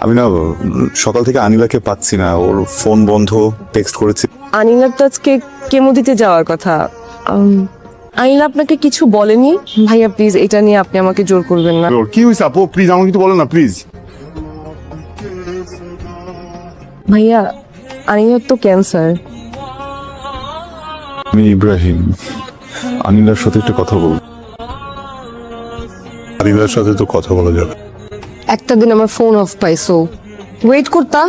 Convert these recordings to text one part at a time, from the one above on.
আমি না সকাল থেকে আনিলাকে পাচ্ছি না। ওর ফোন বন্ধ টেক্সট করেছি। আনিলার তো আজকে কেমো দিতে যাওয়ার কথা। আনিলা আপনাকে কিছু বলেনি? ভাইয়া প্লিজ এটা নিয়ে আপনি আমাকে জোর করবেন না। কি হয়েছে আপু? প্লিজ আমাকে কিছু বলেন না প্লিজ ভাইয়া আনিলার তো ক্যান্সার আমি ইব্রাহিম। আনিলার সাথে একটু কথা বল আনিলার সাথে তো কথা বলা যাবে একটা দিন আমার ফোন অফ পাইছো। ওয়েট করতা।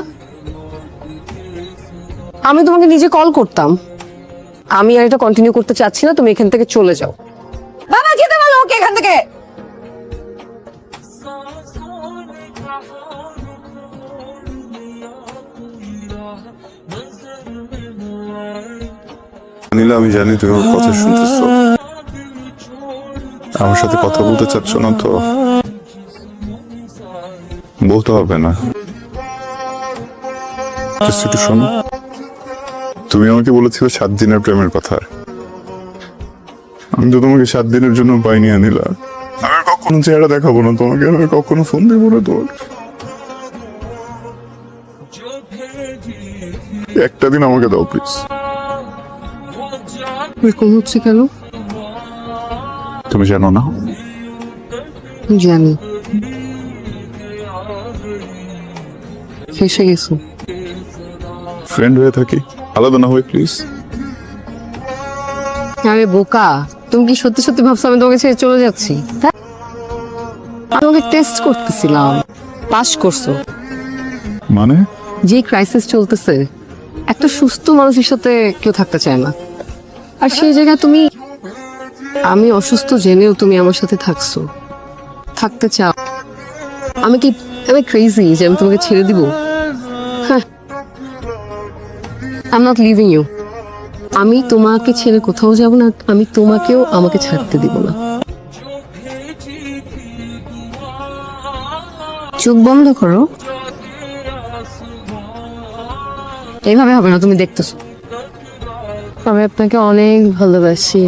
আমি তোমাকে নিজে কল করতাম। আমি আর এটা কন্টিনিউ করতে চাচ্ছি না, তুমি এখান থেকে চলে যাও। বাবা যেতে বলো ওকে এখান থেকে। আনিলা আমি জানি তুমি আমার কথা শুনতেছ। আমার সাথে কথা বলতে চাচ্ছ না তো। বলতে হবে না। একটু শোনো। তুমি আমাকে বলেছিলে সাত দিনের প্রেমের কথা। আমি তো তোমাকে সাত দিনের জন্য পাইনি আনিলা আমি কখনো চেহারা দেখাবো না তোমাকে আমি কখনো ফোন দেবো না তোমার একটা দিন আমাকে দাও প্লিজ এরকম হচ্ছে কেন? তুমি জানো না? জানি। ফেসে গেছো। ফ্রেন্ড হয়ে থাকি? আলাদা না হয়ে প্লিজ আরে বোকা তুমি কি সত্যি সত্যি ভাবছ আমি তোমাকে ছেড়ে চলে যাচ্ছি? আমি তোমাকে টেস্ট করতেছিলাম পাস করছ। মানে? যে ক্রাইসিস চলতেছে একটা সুস্থ মানুষের সাথে কেউ থাকতে চায় না। আর সেই জায়গায় তুমি আমি অসুস্থ জেনেও তুমি আমার সাথে থাকছো। থাকতে চাও। আমি কি আমি ক্রেজি যে আমি তোমাকে ছেড়ে দিব। হ্যাঁ আই নট লিভিং ইউ আমি তোমাকে ছেড়ে কোথাও যাব না, আমি তোমাকেও আমাকে ছাড়তে দিব না। চোখ বন্ধ করো। এইভাবে হবে না, তুমি দেখতেছো। আমি আপনাকে অনেক ভালোবাসি।